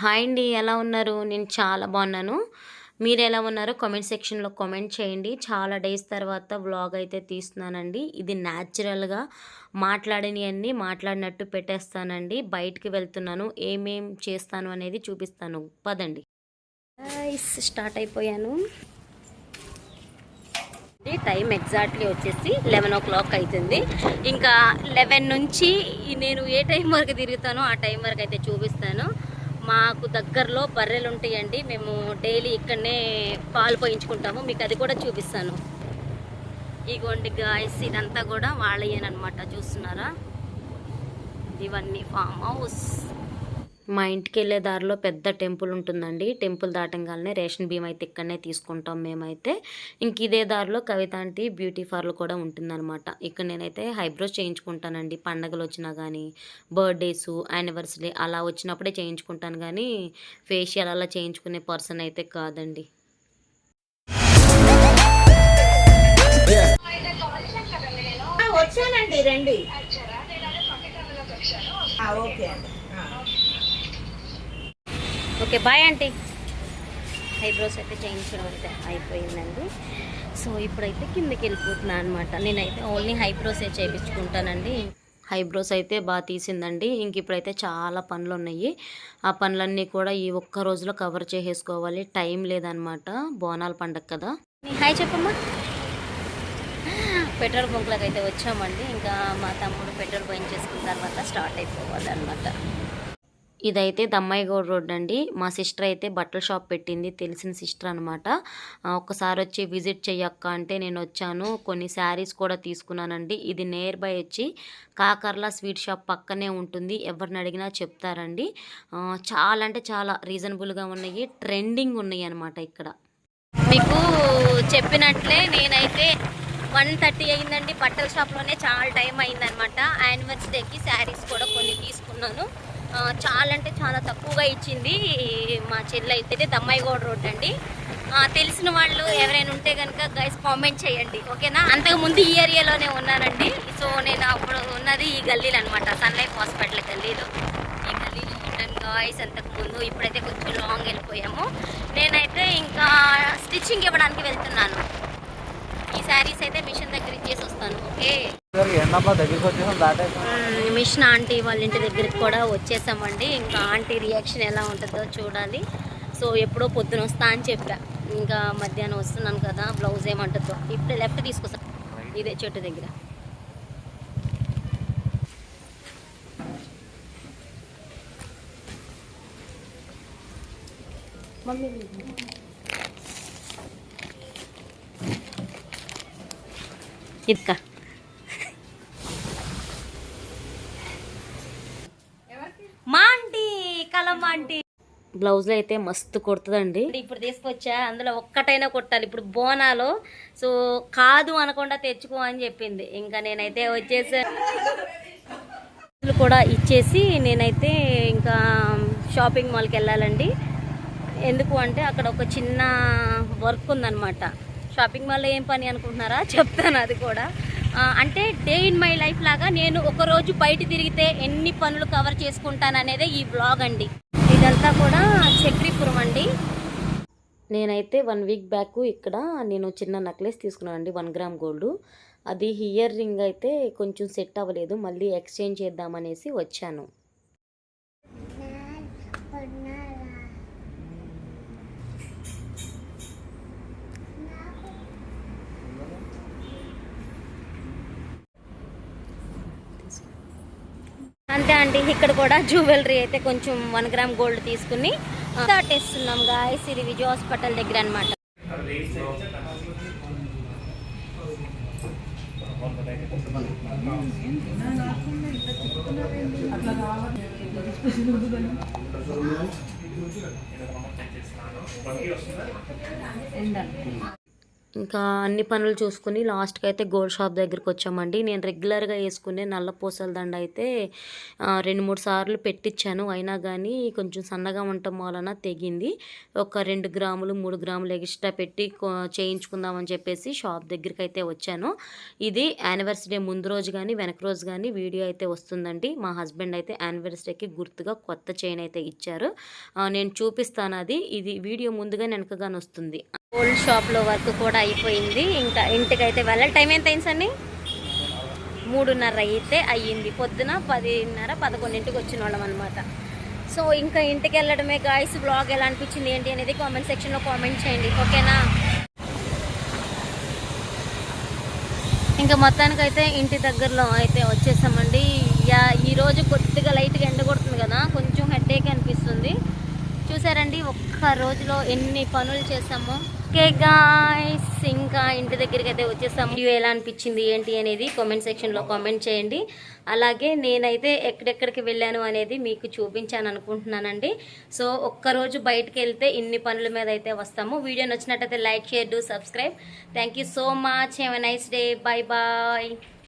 Hi అండి ఎలా ఉన్నారు? నేను చాలా బాగున్నాను. మీరు ఎలా ఉన్నారో కామెంట్ సెక్షన్లో కామెంట్ చేయండి. చాలా డేస్ తర్వాత వ్లాగ్ అయితే తీస్తున్నానండి. ఇది న్యాచురల్గా మాట్లాడినవన్నీ మాట్లాడినట్టు పెట్టేస్తానండి. బయటికి వెళ్తున్నాను. ఏమేం చేస్తాను అనేది చూపిస్తాను. పదండి. స్టార్ట్ అయిపోయాను. టైం ఎగ్జాక్ట్లీ వచ్చేసి లెవెన్ ఓ క్లాక్ అవుతుంది ఇంకా లెవెన్ నుంచి నేను ఏ టైం వరకు తిరుగుతానో ఆ టైం వరకు అయితే చూపిస్తాను. మాకు దగ్గరలో బర్రెలు ఉంటాయండి మేము డైలీ ఇక్కడనే పాలు పోయించుకుంటాము. మీకు అది కూడా చూపిస్తాను. ఇగోండి గాయస్ ఇదంతా కూడా వాళ్ళయేనమాట చూస్తున్నారా? ఇవన్నీ ఫామ్ హౌస్. మా ఇంటికి వెళ్ళే దారిలో పెద్ద టెంపుల్ ఉంటుందండి. టెంపుల్ దాటంగానే రేషన్ బియ్యం అయితే ఇక్కడనే తీసుకుంటాం మేమైతే. ఇంక ఇదే దారిలో కవిత ఆంటీ బ్యూటీ పార్లర్ కూడా ఉంటుందన్నమాట. ఇక్కడ నేనైతే హైబ్రోస్ చేయించుకుంటానండి. పండగలు వచ్చినా కానీ బర్త్డేస్ యానివర్సరీ అలా వచ్చినప్పుడే చేయించుకుంటాను కానీ ఫేషియల్ అలా చేయించుకునే పర్సన్ అయితే కాదండి. వచ్చానండి రండి. ఓకే అండి. ఓకే బాయ్ ఆంటీ ఐబ్రోస్ అయితే చేయించడం అయితే అయిపోయిందండి. సో ఇప్పుడైతే కిందకి వెళ్ళిపోతున్నాను అనమాట నేనైతే ఓన్లీ హైబ్రోసే చేయించుకుంటానండి. హైబ్రోస్ అయితే బాగా తీసిందండి. ఇంక ఇప్పుడైతే చాలా పనులు ఉన్నాయి ఆ పనులన్నీ కూడా ఈ ఒక్క రోజులో కవర్ చేసేసుకోవాలి. టైం లేదనమాట బోనాల పండగ కదా. హాయ్ చెప్పమ్మా. పెట్రోల్ బంక్లకు అయితే వచ్చామండి. ఇంకా మా తమ్ముడు పెట్రోల్ పోయించేసుకున్న తర్వాత స్టార్ట్ అయిపోవాలి అనమాట ఇదైతే దమ్మాయిగూడ రోడ్ అండి. మా సిస్టర్ అయితే బట్టల షాప్ పెట్టింది తెలిసిన సిస్టర్ అనమాట ఒకసారి వచ్చి విజిట్ చెయ్యక్క అంటే నేను వచ్చాను. కొన్ని శారీస్ కూడా తీసుకున్నానండి. ఇది నియర్ బై వచ్చి కాకర్ల స్వీట్ షాప్ పక్కనే ఉంటుంది. ఎవరిని అడిగినా చెప్తారండి. చాలా అంటే చాలా రీజనబుల్గా ఉన్నాయి. ట్రెండింగ్ ఉన్నాయి అనమాట ఇక్కడ. మీకు చెప్పినట్లే నేనైతే వన్ థర్టీ అయిందండి. బట్టల షాప్లోనే చాలా టైం అయిందనమాట యానివర్సరీకి శారీస్ కూడా కొన్ని తీసుకున్నాను. చాలా అంటే చాలా తక్కువగా ఇచ్చింది మా చెల్లి అయితే దమ్మాయిగౌడ్ రోడ్ అండి. తెలిసిన వాళ్ళు ఎవరైనా ఉంటే కనుక గైస్ కామెంట్ చేయండి ఓకేనా? అంతకు ముందు ఈ ఏరియాలోనే ఉన్నానండి. సో నేను అప్పుడు ఉన్నది ఈ గల్లీలు అనమాట సన్లైఫ్ హాస్పిటల్ గల్లీలు. ఈ గల్లీలో ఉంటాను గాయస్ అంతకు ముందు ఇప్పుడైతే కొంచెం లాంగ్ వెళ్ళిపోయాము. నేనైతే ఇంకా స్టిచ్చింగ్ ఇవ్వడానికి వెళ్తున్నాను. శారీస్ అయితే మిషన్ దగ్గర ఇచ్చేసి వస్తాను ఓకే ఏంటమ్మా దగ్గరికి వచ్చేసాం దాటేసాం మ్మ్, మిషన్ ఆంటీ వాళ్ళ ఇంటి దగ్గరికి కూడా వచ్చేసామండి. ఇంకా ఆంటీ రియాక్షన్ ఎలా ఉంటుందో చూడాలి. సో ఎప్పుడో పొద్దున వస్తా అని చెప్పా. ఇంకా మధ్యాహ్నం వస్తున్నాను కదా బ్లౌజ్ ఏమంటుందో. ఇప్పుడు లెఫ్ట్ తీసుకొస్తా. ఇదే చెట్టు దగ్గర. మమ్మీ ఇదికా మాంటీ కలమాంటీ బ్లౌజ్లో అయితే మస్తు కొడుతుందండి. ఇప్పుడు తీసుకొచ్చా? అందులో ఒక్కటైనా కొట్టాలి. ఇప్పుడు బోనాలో సో కాదు అనకుండా తెచ్చుకో అని చెప్పింది. ఇంకా నేనైతే వచ్చేసా. కూడా ఇచ్చేసి నేనైతే ఇంకా షాపింగ్ మాల్కి వెళ్ళాలండి. ఎందుకు అంటే అక్కడ ఒక చిన్న వర్క్ ఉందన్నమాట. షాపింగ్ మాల్లో ఏం పని అనుకుంటున్నారా? చెప్తాను అది కూడా. అంటే డే ఇన్ మై లైఫ్ లాగా నేను ఒకరోజు బయట తిరిగితే ఎన్ని పనులు కవర్ చేసుకుంటాను అనేదే ఈ బ్లాగ్ అండి. ఇదంతా కూడా చక్రీపురం అండి. నేనైతే వన్ వీక్ బ్యాక్ ఇక్కడ నేను చిన్న నెక్లెస్ తీసుకున్నాను అండి వన్ గ్రామ్ గోల్డ్ అది ఇయర్ రింగ్ అయితే కొంచెం సెట్ అవ్వలేదు మళ్ళీ ఎక్స్చేంజ్ చేద్దామనేసి వచ్చాను. అంతే అండి ఇక్కడ కూడా జ్యువెలరీ అయితే కొంచెం వన్ గ్రామ్ గోల్డ్ తీసుకుని దాటేస్తున్నాం గాయస్ ఇది విజయ హాస్పిటల్ దగ్గర అనమాట ఇంకా అన్ని పనులు చూసుకుని లాస్ట్కి అయితే గోల్డ్ షాప్ దగ్గరికి వచ్చామండి. నేను రెగ్యులర్గా వేసుకునే నల్ల పూసల దండ అయితే రెండు మూడు సార్లు పెట్టించాను అయినా కానీ కొంచెం సన్నగా ఉండటం వలన తెగింది. ఒక రెండు గ్రాములు మూడు గ్రాములు ఎక్స్ట్రా పెట్టి చేయించుకుందామని చెప్పేసి షాప్ దగ్గరికి అయితే వచ్చాను. ఇది యానివర్సరీ ముందు రోజు కానీ వెనక రోజు కానీ వీడియో అయితే వస్తుందండి. మా హస్బెండ్ అయితే యానివర్సరీకి గుర్తుగా కొత్త చైన్ అయితే ఇచ్చారు. నేను చూపిస్తాను అది. ఇది వీడియో ముందుగా వెనకగానే వస్తుంది. గోల్డ్ షాప్లో వర్క్ కూడా అయిపోయింది. ఇంకా ఇంటికి అయితే వెళ్ళాలి. టైం ఎంత అయింది అండి మూడున్నర అయితే అయ్యింది. పొద్దున పదిన్నర పదకొండింటికి వచ్చిన వాళ్ళం అనమాట సో ఇంకా ఇంటికి వెళ్ళడమే గాయస్ బ్లాగ్ ఎలా అనిపించింది ఏంటి అనేది కామెంట్ సెక్షన్లో కామెంట్ చేయండి. ఓకేనా ఇంకా మొత్తానికైతే ఇంటి దగ్గరలో అయితే వచ్చేసామండి. యా ఈరోజు కొద్దిగా లైట్గా ఎండ కొడుతుంది కదా కొంచెం హెడేక్ అనిపిస్తుంది. చూసారండి ఒక్క రోజులో ఎన్ని పనులు చేసామో ఓకే గాయస్ ఇంకా ఇంటి దగ్గరికి అయితే వచ్చేసాము. వీడియో ఎలా అనిపించింది ఏంటి అనేది కామెంట్ సెక్షన్లో కామెంట్ చేయండి. అలాగే నేనైతే ఎక్కడెక్కడికి వెళ్ళాను అనేది మీకు చూపించాను అనుకుంటున్నానండి. సో ఒక్కరోజు బయటకు వెళ్తే ఇన్ని పనుల మీద అయితే వస్తాము. వీడియో నచ్చినట్టయితే like share do subscribe thank you so much have a nice day bye bye